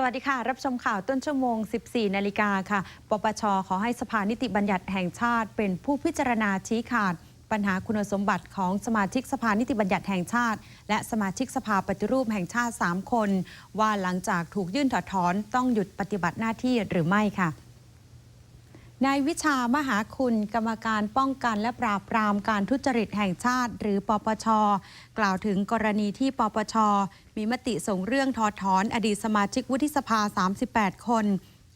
สวัสดีค่ะ รับชมข่าวต้นชั่วโมง 14 นาฬิกาค่ะ ปปช ขอให้สภานิติบัญญัติแห่งชาติ เป็นผู้พิจารณาชี้ขาด ปัญหาคุณสมบัติของสมาชิกสภานิติบัญญัติแห่งชาติ และสมาชิกสภาปฏิรูปแห่งชาติ 3 คน ว่าหลังจากถูกยื่นถอดถอนต้องหยุดปฏิบัติหน้าที่หรือไม่ค่ะ นายวิชามหาคุณกรรมการป้องกันและปราบปรามการทุจริตแห่งชาติ หรือปปช กล่าวถึงกรณีที่ปปช มีมติส่งเรื่องถอดถอน อดีตสมาชิกวุฒิสภา 38 คน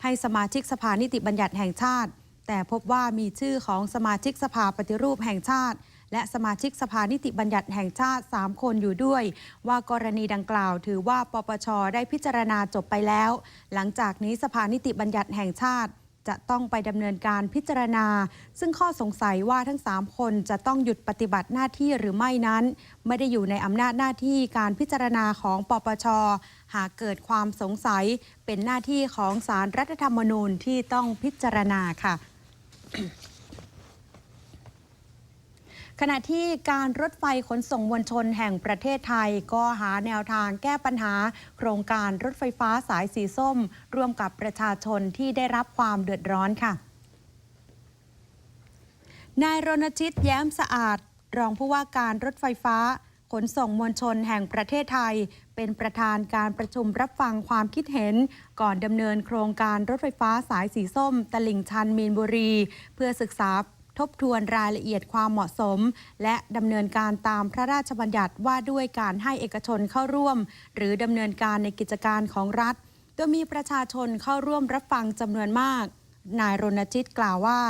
ให้สมาชิกสภานิติบัญญัติแห่งชาติ แต่พบว่ามีชื่อของสมาชิกสภาปฏิรูปแห่งชาติ และสมาชิกสภานิติบัญญัติแห่งชาติ 3 คนอยู่ด้วย ว่ากรณีดังกล่าว ถือว่าปปช ได้พิจารณาจบไปแล้ว หลังจากนี้สภานิติบัญญัติแห่งชาติ จะต้องไปดำเนินการพิจารณา ซึ่งข้อสงสัยว่าทั้ง 3 คนจะต้องหยุดปฏิบัติหน้าที่หรือไม่นั้น ไม่ได้อยู่ในอำนาจหน้าที่การพิจารณาของปปช หากเกิดความสงสัยเป็นหน้าที่ของสารรัฐธรรมนูญที่ต้องพิจารณาค่ะ ขณะที่การรถไฟขนส่งมวลชนแห่งประเทศไทย ก็หาแนวทางแก้ปัญหา โครงการรถไฟฟ้าสายสีส้ม ร่วมกับประชาชนที่ได้รับความเดือดร้อนค่ะ นายรณชิตแย้มสะอาด รองผู้ว่าการรถไฟฟ้า ขนส่งมวลชนแห่งประเทศไทย เป็นประธานการประชุมรับฟังความคิดเห็น ก่อนดำเนินโครงการรถไฟฟ้าสายสีส้ม ตลิ่งชันมีนบุรี เพื่อศึกษา ทบทวนรายละเอียดความเหมาะสม และดำเนินการตามพระราชบัญญัติว่าด้วยการให้เอกชนเข้าร่วม หรือดำเนินการในกิจการของรัฐ โดยมีประชาชนเข้าร่วมรับฟังจำนวนมาก นายรณชิตกล่าวว่า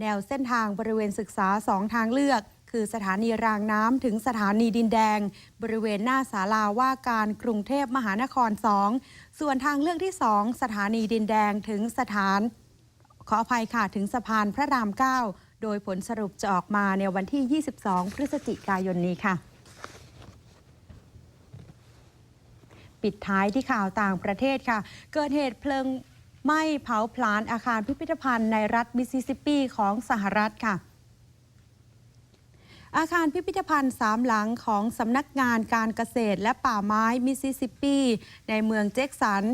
แนวเส้นทางบริเวณศึกษาสองทางเลือกคือสถานีรางน้ำถึงสถานีดินแดง บริเวณหน้าศาลาว่าการกรุงเทพมหานคร 2 ส่วนทางเลือกที่ 2 สถานีดินแดงถึงสถาน ขออภัยค่ะถึงสะพานพระราม 9 โดยผลสรุปจะออกมาในวันที่ 22 พฤศจิกายนนี้ค่ะ ปิดท้ายที่ข่าวต่างประเทศค่ะ เกิดเหตุเพลิงไหม้เผาผลาญอาคารพิพิธภัณฑ์ในรัฐมิสซิสซิปปีของสหรัฐค่ะอาคารพิพิธภัณฑ์สามหลังของสำนักงานการเกษตรและป่าไม้มิสซิสซิปปี ในเมืองเจ็กสัน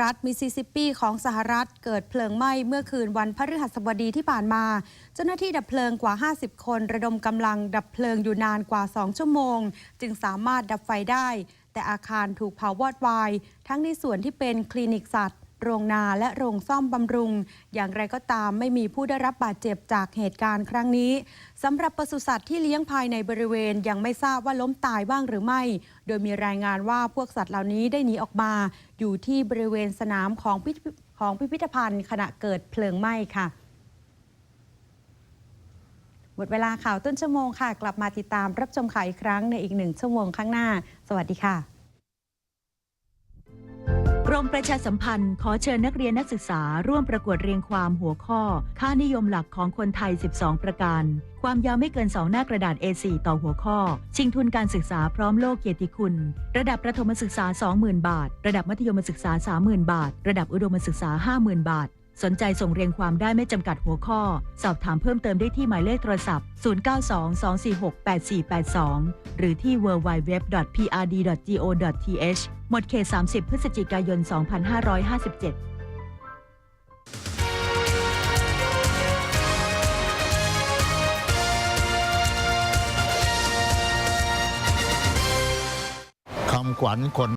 รัฐมิสซิสซิปปีของสหรัฐเกิดเพลิงไหม้เมื่อคืนวันพฤหัสบดีที่ผ่านมา เจ้าหน้าที่ดับเพลิงกว่า 50 คนระดมกำลังดับเพลิงอยู่นานกว่า 2 ชั่วโมง จึงสามารถดับไฟได้ แต่อาคารถูกเผาวอดวาย ทั้งในส่วนที่เป็นคลินิกสัตว์ โรงนาและโรงซ่อมบำรุง อย่างไรก็ตามไม่มีผู้ได้รับบาดเจ็บจากเหตุการณ์ครั้งนี้สำหรับปศุสัตว์ที่เลี้ยงภายในบริเวณยังไม่ทราบว่าล้มตายบ้างหรือไม่ โดยมีรายงานว่าพวกสัตว์เหล่านี้ได้หนีออกมา อยู่ที่บริเวณสนามของพิพิของพิพิธภัณฑ์ ขณะเกิดเพลิงไหม้ค่ะหมดเวลาข่าวต้นชั่วโมงค่ะ กลับมาติดตามรับชมข่าวอีกครั้งในอีกหนึ่งชั่วโมงข้างหน้า สวัสดีค่ะ รมประชาสัมพันธ์ ขอเชิญนักเรียนนักศึกษา ร่วมประกวดเรียงความหัวข้อ ค่านิยมหลักของคนไทย 12 ประการ ความยาวไม่เกิน 2 หน้ากระดาษ A4 ต่อหัวข้อ ชิงทุนการศึกษาพร้อมโลกเกียรติคุณ ระดับประถมศึกษา 20,000 บาท ระดับมัธยมศึกษา 30,000 บาท ระดับอุดมศึกษา 50,000 บาท สนใจส่งเรียงความได้ไม่จำกัดหัวข้อ สอบถามเพิ่มเติมได้ที่หมายเลขโทรศัพท์ 0922468482 หรือที่ www.prd.go.th หมดเขต 30 พฤศจิกายน 2557คำขวัญคน